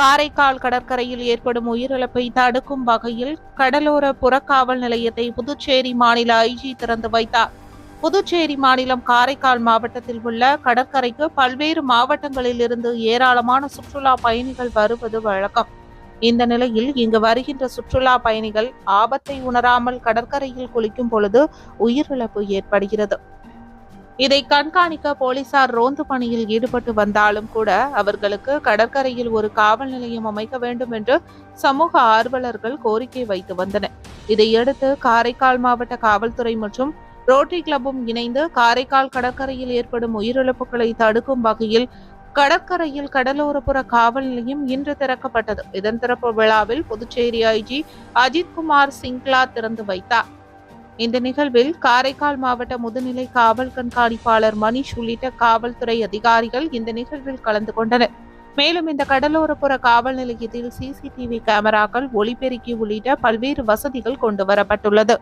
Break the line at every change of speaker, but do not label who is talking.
காரைக்கால் கடற்கரையில் ஏற்படும் உயிரிழப்பை தடுக்கும் வகையில் கடலோர புறக்காவல் நிலையத்தை புதுச்சேரி மாநில ஐஜி திறந்து வைத்தார். புதுச்சேரி மாநிலம் காரைக்கால் மாவட்டத்தில் உள்ள கடற்கரைக்கு பல்வேறு மாவட்டங்களில் இருந்து ஏராளமான சுற்றுலா பயணிகள் வருவது வழக்கம். இந்த நிலையில் இங்கு வருகின்ற சுற்றுலா பயணிகள் ஆபத்தை உணராமல் கடற்கரையில் குளிக்கும் பொழுது உயிரிழப்பு ஏற்படுகிறது. இதை கண்காணிக்க போலீசார் ரோந்து பணியில் ஈடுபட்டு வந்தாலும் கூட அவர்களுக்கு கடற்கரையில் ஒரு காவல் நிலையம் அமைக்க வேண்டும் என்று சமூக ஆர்வலர்கள் கோரிக்கை வைத்து வந்தனர். இதையடுத்து காரைக்கால் மாவட்ட காவல்துறை மற்றும் ரோட்டரி கிளப்பும் இணைந்து காரைக்கால் கடற்கரையில் ஏற்படும் உயிரிழப்புகளை தடுக்கும் வகையில் கடற்கரையில் கடலோரப்புற காவல் நிலையம் இன்று திறக்கப்பட்டது. இதன் திறப்பு விழாவில் புதுச்சேரி ஐஜி அஜித்குமார் சிங்லா திறந்து வைத்தார். இந்த நிகழ்வில் காரைக்கால் மாவட்ட முதுநிலை காவல் கண்காணிப்பாளர் மணிஷ் உள்ளிட்ட காவல்துறை அதிகாரிகள் இந்த நிகழ்வில் கலந்து கொண்டனர். மேலும் இந்த கடலோரப்புற காவல் நிலையத்தில் சிசிடிவி கேமராக்கள் ஒளிபெருக்கி உள்ளிட்ட பல்வேறு வசதிகள் கொண்டு வரப்பட்டுள்ளது.